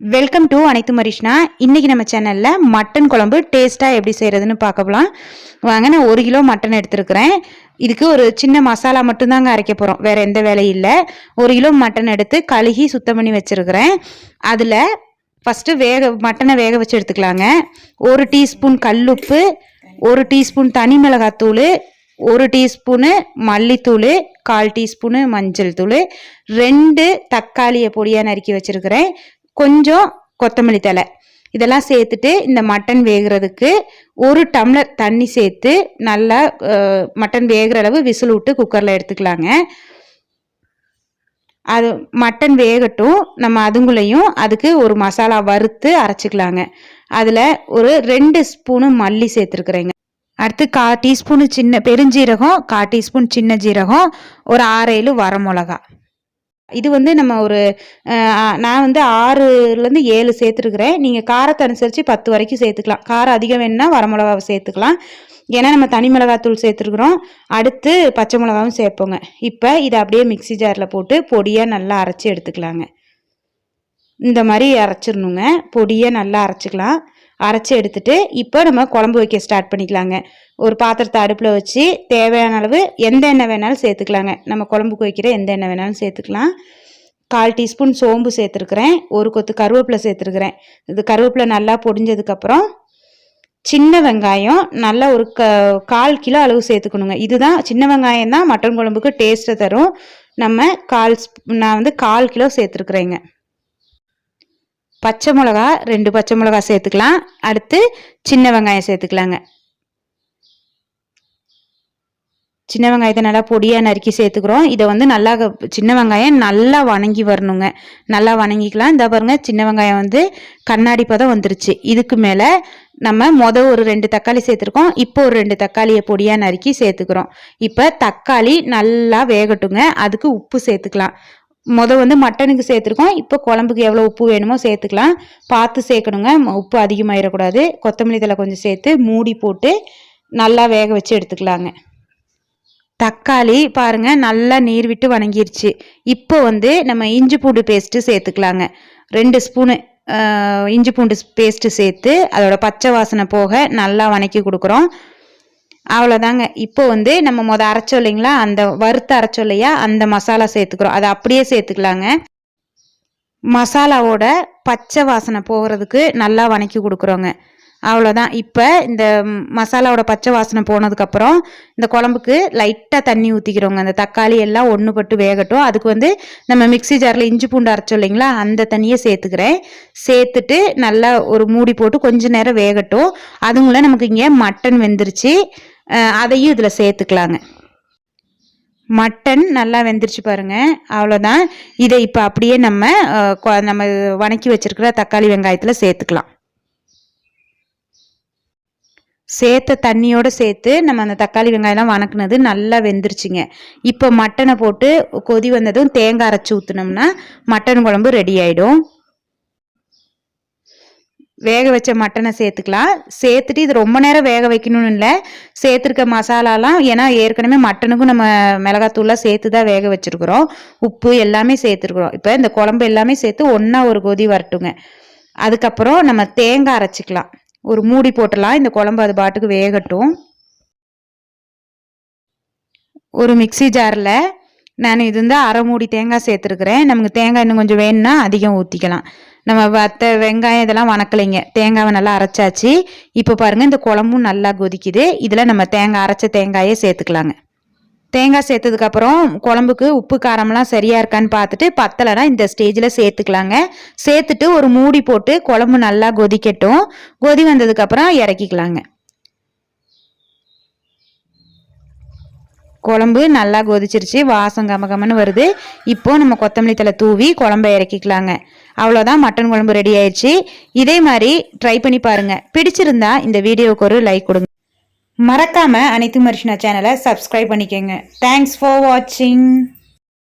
Welcome to அனைத்து மரிஷ்னா. இன்றைக்கி நம்ம சேனலில் மட்டன் குழம்பு டேஸ்ட்டாக எப்படி செய்கிறதுன்னு பார்க்கலாம் வாங்க நான் ஒரு கிலோ மட்டன் எடுத்துருக்கிறேன். இதுக்கு ஒரு சின்ன மசாலா மட்டும்தாங்க அரைக்க போகிறோம் வேறு எந்த வேலையும் இல்லை. ஒரு கிலோ மட்டன் எடுத்து கழுகி சுத்தம் பண்ணி வச்சுருக்கிறேன். அதில் ஃபஸ்ட்டு வேக மட்டனை வேக வச்சு எடுத்துக்கலாங்க. ஒரு டீஸ்பூன் கல்லுப்பு ஒரு டீஸ்பூன் தனி மிளகாத்தூள் ஒரு டீஸ்பூனு மல்லித்தூள் கால் டீஸ்பூனு மஞ்சள் தூள் ரெண்டு தக்காளியை பொடியாக நறுக்கி வச்சுருக்கிறேன். கொஞ்சம் கொத்தமல்லி தலை இதெல்லாம் சேர்த்துட்டு இந்த மட்டன் வேகிறதுக்கு ஒரு டம்ளர் தண்ணி சேர்த்து நல்லா மட்டன் வேகிற அளவு விசில் விட்டு குக்கரில் எடுத்துக்கலாங்க. அது மட்டன் வேகட்டும். நம்ம அதுங்களையும் அதுக்கு ஒரு மசாலா வறுத்து அரைச்சிக்கலாங்க. அதில் ஒரு ரெண்டு ஸ்பூனு மல்லி சேர்த்துருக்குறேங்க. அடுத்து கா டீஸ்பூனு சின்ன பெருஞ்சீரகம் கா டீஸ்பூன் சின்ன ஜீரகம் ஒரு ஆறு வரமிளகா. இது வந்து நம்ம ஒரு நான் வந்து ஆறுலேருந்து ஏழு சேர்த்துருக்குறேன். நீங்கள் காரத்தை அனுசரித்து பத்து வரைக்கும் சேர்த்துக்கலாம். காரம் அதிகம் வேணும்னா வரமிளகாவை சேர்த்துக்கலாம். ஏன்னா நம்ம தனி மிளகாத்தூள் சேர்த்துருக்குறோம். அடுத்து பச்சை மிளகாவும் சேர்ப்போங்க. இப்போ இதை அப்படியே மிக்ஸி ஜாரில் போட்டு பொடியாக நல்லா அரைச்சி எடுத்துக்கலாங்க. இந்த மாதிரி அரைச்சிடணுங்க. பொடியாக நல்லா அரைச்சிக்கலாம். அரைச்சி எடுத்துட்டு இப்போ நம்ம குழம்பு வைக்க ஸ்டார்ட் பண்ணிக்கலாங்க. ஒரு பாத்திரத்தை அடுப்பில் வச்சு தேவையான அளவு எந்த எண்ணெய் வேணாலும் சேர்த்துக்கலாங்க. நம்ம குழம்புக்கு வைக்கிற எந்த எண்ணெய் வேணாலும் சேர்த்துக்கலாம். கால் டீஸ்பூன் சோம்பு சேர்த்துருக்குறேன். ஒரு கொத்து கருவேப்பிலை சேர்த்துருக்குறேன். இது கருவேப்பிலை நல்லா பொடிஞ்சதுக்கப்புறம் சின்ன வெங்காயம் நல்லா ஒரு க கால் கிலோ அளவு சேர்த்துக்கணுங்க. இதுதான் சின்ன வெங்காயம் தான் மட்டன் குழம்புக்கு டேஸ்ட்டை தரும். நம்ம கால் நான் வந்து கால் கிலோ சேர்த்துருக்குறேங்க. பச்சை மிளகா ரெண்டு பச்சை மிளகா சேர்த்துக்கலாம். அடுத்து சின்ன வெங்காயம் சேர்த்துக்கலாங்க. சின்ன வெங்காயத்தை நல்லா பொடியாக நறுக்கி சேர்த்துக்கிறோம். இதை வந்து நல்லா சின்ன வெங்காயம் நல்லா வணங்கி வரணுங்க. நல்லா வணங்கிக்கலாம். இந்த பாருங்க சின்ன வெங்காயம் வந்து கண்ணாடி பதம் வந்துருச்சு. இதுக்கு மேலே நம்ம மொதல் ஒரு ரெண்டு தக்காளி சேர்த்துருக்கோம். இப்போ ஒரு ரெண்டு தக்காளியை பொடியாக நறுக்கி சேர்த்துக்கிறோம். இப்போ தக்காளி நல்லா வேகட்டுங்க. அதுக்கு உப்பு சேர்த்துக்கலாம். முத வந்து மட்டனுக்கு சேர்த்துருக்கோம். இப்போ குழம்புக்கு எவ்வளோ உப்பு வேணுமோ சேர்த்துக்கலாம். பார்த்து சேர்க்கணுங்க. உப்பு அதிகமாகிடக்கூடாது கொத்தமல்லி தழை கொஞ்சம் சேர்த்து மூடி போட்டு நல்லா வேக வச்சு எடுத்துக்கலாங்க. தக்காளி பாருங்க நல்லா நீர் விட்டு வணங்கிருச்சு. இப்போ வந்து நம்ம இஞ்சி பூண்டு பேஸ்ட்டு சேர்த்துக்கலாங்க. ரெண்டு ஸ்பூனு இஞ்சி பூண்டு பேஸ்ட்டு சேர்த்து அதோட பச்சை வாசனை போக நல்லா வணக்கி கொடுக்குறோம். அவ்வளோதாங்க இப்போ வந்து நம்ம மொதல் அரைச்சோம் இல்லைங்களா? அந்த வறுத்து அரைச்சோம் இல்லையா? அந்த மசாலா சேர்த்துக்கிறோம். அதை அப்படியே சேர்த்துக்கலாங்க. மசாலாவோட பச்சை வாசனை போகிறதுக்கு நல்லா வணக்கி கொடுக்குறோங்க. அவ்வளோதான் இப்போ இந்த மசாலாவோட பச்சை வாசனை போனதுக்கப்புறம் இந்த குழம்புக்கு லைட்டாக தண்ணி ஊற்றிக்கிறோங்க அந்த தக்காளி எல்லாம் ஒன்று பட்டு வேகட்டும். அதுக்கு வந்து நம்ம மிக்ஸி ஜாரில் இஞ்சி பூண்டு அரைச்சோம் இல்லைங்களா? அந்த தண்ணியை சேர்த்துக்கிறேன். சேர்த்துட்டு நல்லா ஒரு மூடி போட்டு கொஞ்சம் நேரம் வேகட்டும். அதுங்கள நமக்கு இங்கே மட்டன் வெந்துருச்சு. அதையும் இதில் சேர்த்துக்கலாங்க. மட்டன் நல்லா வெந்துருச்சு பாருங்க. அவ்வளோதான் இதை இப்போ அப்படியே நம்ம கொ- நம்ம வணக்கி வச்சிருக்கிற தக்காளி வெங்காயத்தில் சேர்த்துக்கலாம். சேர்த்த தண்ணியோடு சேர்த்து நம்ம அந்த தக்காளி வெங்காயம்லாம் வணக்குனது நல்லா வெந்துருச்சுங்க. இப்போ மட்டனை போட்டு கொதி வந்ததும் தேங்காய் அரைச்சி ஊற்றுனோம்னா மட்டன் குழம்பு ரெடி ஆகிடும் வேக வச்ச மட்டனை சேர்த்துக்கலாம். சேர்த்துட்டு இது ரொம்ப நேரம் வேக வைக்கணும்னு இல்லை. சேர்த்துருக்க மசாலாலாம் ஏன்னா ஏற்கனவே மட்டனுக்கும் நம்ம மிளகாத்தூள்லாம் சேர்த்து தான் வேக வச்சுருக்குறோம். உப்பு எல்லாமே சேர்த்துருக்குறோம். இப்போ இந்த குழம்பு எல்லாமே சேர்த்து ஒன்றா ஒரு கொதி வரட்டுங்க. அதுக்கப்புறம் நம்ம தேங்காய் அரைச்சிக்கலாம். ஒரு மூடி போட்டுடலாம் இந்த குழம்பு அது பாட்டுக்கு வேகட்டும். ஒரு மிக்ஸி ஜாரில் நான் இது வந்து அரை மூடி தேங்காய் சேர்த்துருக்குறேன். நமக்கு தேங்காய் இன்னும் கொஞ்சம் வேணும்னா அதிகம் ஊற்றிக்கலாம் நம்ம வத்த வெங்காயம் இதெல்லாம் வணக்கலைங்க. தேங்காவை நல்லா அரைச்சாச்சு. இப்போ பாருங்கள் இந்த குழம்பும் நல்லா கொதிக்குது. இதில் நம்ம தேங்காய் அரைச்ச தேங்காயே சேர்த்துக்கலாங்க. தேங்காய் சேர்த்ததுக்கப்புறம் குழம்புக்கு உப்பு காரம்லாம் சரியாக இருக்கான்னு பார்த்துட்டு பத்தலைனா இந்த ஸ்டேஜில் சேர்த்துக்கலாங்க. சேர்த்துட்டு ஒரு மூடி போட்டு குழம்பு நல்லா கொதிக்கட்டும். கொதி வந்ததுக்கப்புறம் இறக்கிக்கலாங்க. குழம்பு நல்லா கொதிச்சிருச்சு. வாசம் கமகமன்னு வருது. இப்போது நம்ம கொத்தமல்லி தலை தூவி குழம்ப இறக்கிக்கலாங்க. அவ்வளோதான் மட்டன் குழம்பு ரெடி ஆயிடுச்சு. இதே மாதிரி ட்ரை பண்ணி பாருங்கள் பிடிச்சிருந்தா இந்த வீடியோவுக்கு ஒரு லைக் கொடுங்க. மறக்காமல் அனைத்து மரிஷினா சேனலை சப்ஸ்கிரைப் பண்ணிக்கோங்க. தேங்க்ஸ் ஃபார் வாட்சிங்